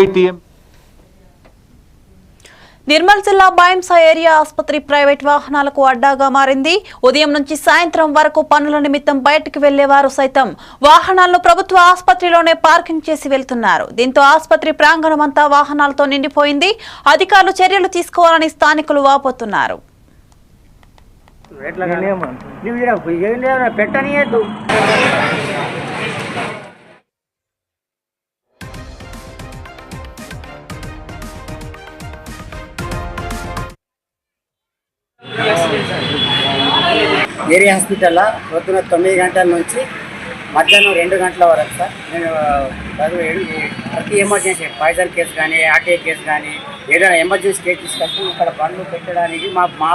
సిఐటిఎం నిర్మల్ జిల్లా బాయంసా ఏరియా ఆసుపత్రి ప్రైవేట్ వాహనాలకు అడ్డాగా మారింది. ఉదయం నుంచి సాయంత్రం వరకు పనుల నిమిత్తం బయటకు వెళ్ళేవారు సైతం. వాహనాలను ప్రభుత్వ ఆసుపత్రిలోనే పార్కింగ్ చేసి వెళ్తున్నారు. దీంతో ఆసుపత్రి ప్రాంగణం అంతా వాహనాలతో నిండిపోయింది. అధికారులు చర్యలు తీసుకోవాలని స్థానికులు వాపోతున్నారు. పెట్టనీయద్దు. ఏరియా హాస్పిటల్లో పొద్దున తొమ్మిది గంటల నుంచి మధ్యాహ్నం రెండు గంటల వరకు సార్. నేను ప్రతి ఎమర్జెన్సీ పాయిజన్ కేసు కానీ ఆర్టీఐ కేసు కానీ ఏదైనా ఎమర్జెన్సీ కేసు తీసుకొచ్చి ఇక్కడ బండ్లు పెట్టడానికి మా మా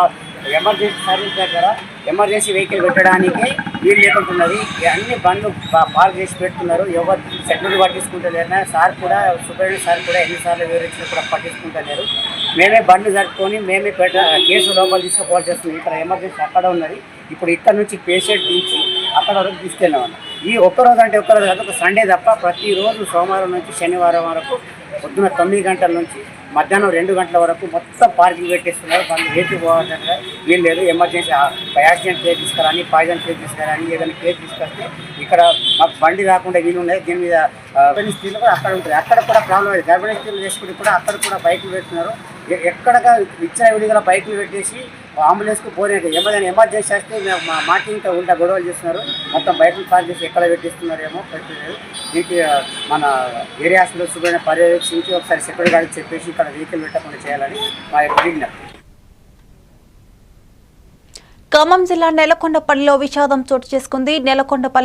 ఎమర్జెన్సీ సర్వీస్ దగ్గర ఎమర్జెన్సీ వెహికల్ పెట్టడానికి వీలు లేకుంటున్నది అన్ని బండ్లు పార్క్ చేసి పెడుతున్నారు. ఎవరు సెక్యూరిటీ పట్టించుకుంటలేరు. సార్ కూడా సూపరింటెండెంట్ సార్ కూడా ఎన్నిసార్లు వివరించినా కూడా పట్టించుకుంటలేరు. మేమే బండ్లు జరుపుకొని మేమే పెట్ట కేసు లోపల తీసుకుపోవాల్సి వస్తుంది. ఇక్కడ ఎమర్జెన్సీ అక్కడ ఉన్నది. ఇప్పుడు ఇక్కడ నుంచి పేషెంట్ నుంచి అక్కడ వరకు తీసుకెళ్ళామన్న ఈ ఒక్కరోజు అంటే ఒక్కరోజు కాదు ఒక సండే తప్ప ప్రతిరోజు సోమవారం నుంచి శనివారం వరకు పొద్దున తొమ్మిది గంటల నుంచి మధ్యాహ్నం రెండు గంటల వరకు మొత్తం పార్కింగ్ పెట్టేస్తున్నారు. వాళ్ళు రేటు పోవాలంటే వీళ్ళు లేదు ఎమర్జెన్సీ యాక్సిడెంట్ కేర్ తీసుకురాని పాయిజన్ కేర్ తీసుకురాని ఏదైనా కేర్ తీసుకొస్తే ఇక్కడ మాకు బండి రాకుండా వీళ్ళు ఉన్నాయి దీని మీద గర్భిణీ స్త్రీలు కూడా అక్కడ ఉంటుంది అక్కడ కూడా ప్రాబ్లం అయింది గర్భిణీ స్త్రీలు చేసుకుంటే కూడా అక్కడ కూడా బైకులు పెడుతున్నారు. ఎక్కడగా ఇచ్చిన విడిగా బైకులు పెట్టేసి అంబులెన్స్కి పోలేదు ఏమైనా ఎమర్జెన్సీ వస్తే మేము మా మాకి ఇంకా ఉంటా గొడవలు చేస్తున్నారు. మొత్తం బయట పార్క్ చేసి ఎక్కడ పెట్టిస్తున్నారేమో పెట్టలేదు దీనికి మన ఏరియాస్లో శుభ్రమైన పర్యవేక్షించి ఒకసారి సెక్యూరిటీ గార్డ్ చెప్పేసి ఇక్కడ వెహికల్ పెట్టకుండా చేయాలని మా యొక్క విజ్ఞప్తి. ఖమ్మం జిల్లా నెలకొండపల్లిలో విషాదం చోటు చేసుకుంది. నెలకొండపల్లి